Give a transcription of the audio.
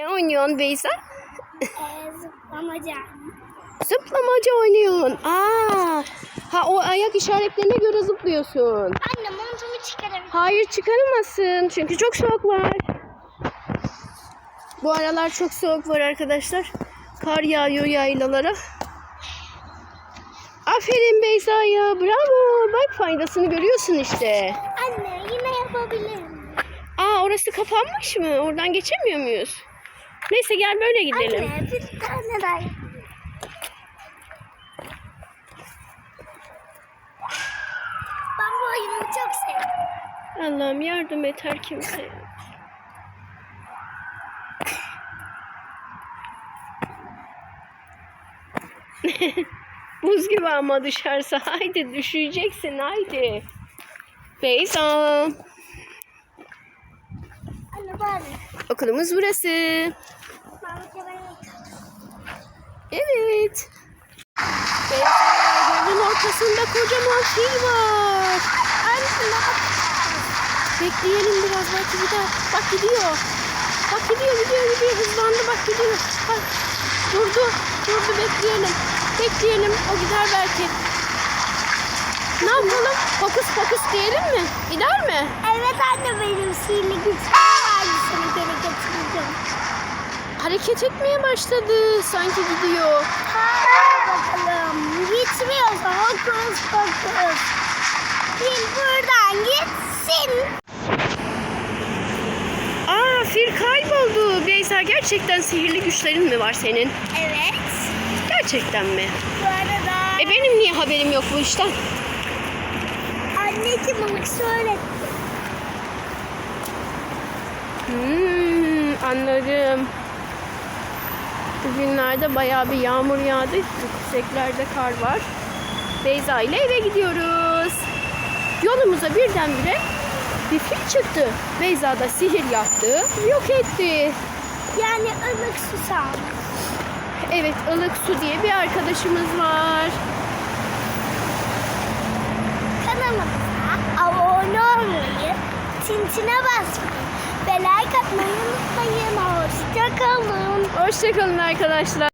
Ne oynuyorsun Beyza? Ee, zıplamaca. Zıplamaca oynuyorsun. Aa, ha o ayak işaretlerine göre zıplıyorsun. Anne montumu çıkarabilir. Hayır çıkaramazsın çünkü çok soğuk var. Bu aralar çok soğuk var arkadaşlar. Kar yağıyor yaylalara. Aferin Beyza ya bravo. Bak faydasını görüyorsun işte. Anne yine yapabilirim. Aa orası kapanmış mı? Oradan geçemiyor muyuz? Neyse gel böyle gidelim. Anne bir tane daha. Ben bu oyunu çok sevdim. Allah'ım yardım et her kimse. Buz gibi ama dışarısı. Haydi düşeceksin haydi. Beyza. Okulumuz burası. Evet. Yolun ortasında kocaman fil var. Anne? Bekleyelim biraz belki gider. Bak gidiyor. Bak gidiyor gidiyor gidiyor hızlandı bak gidiyor. Bak durdu durdu bekleyelim. Bekleyelim o gider belki. Ne yapalım? Fokus fokus diyelim mi? Gider mi? Evet anne benim sihirli güçlerim Hareket etmeye başladı. Sanki gidiyor. Hadi bakalım. Gitmiyorsa hokus pokus. Fil buradan gitsin. Aa fil kayboldu. Beyza gerçekten sihirli güçlerin mi var senin? Evet. Gerçekten mi? Bu arada E benim niye haberim yok bu işten? anneciğim bana söyle. Hmm, anladım. Bugünlerde bayağı bir yağmur yağdı. Yükseklerde kar var. Beyza ile eve gidiyoruz. Yolumuza birdenbire bir fil çıktı. Beyza da sihir yaptı. Yok etti. Yani ılık su sağlık. Evet ılık su diye bir arkadaşımız var. Kanalımıza abone olmayı, tintine basmayı ve like atmayı unutmayın. Hoşçakalın. Hoşçakalın arkadaşlar.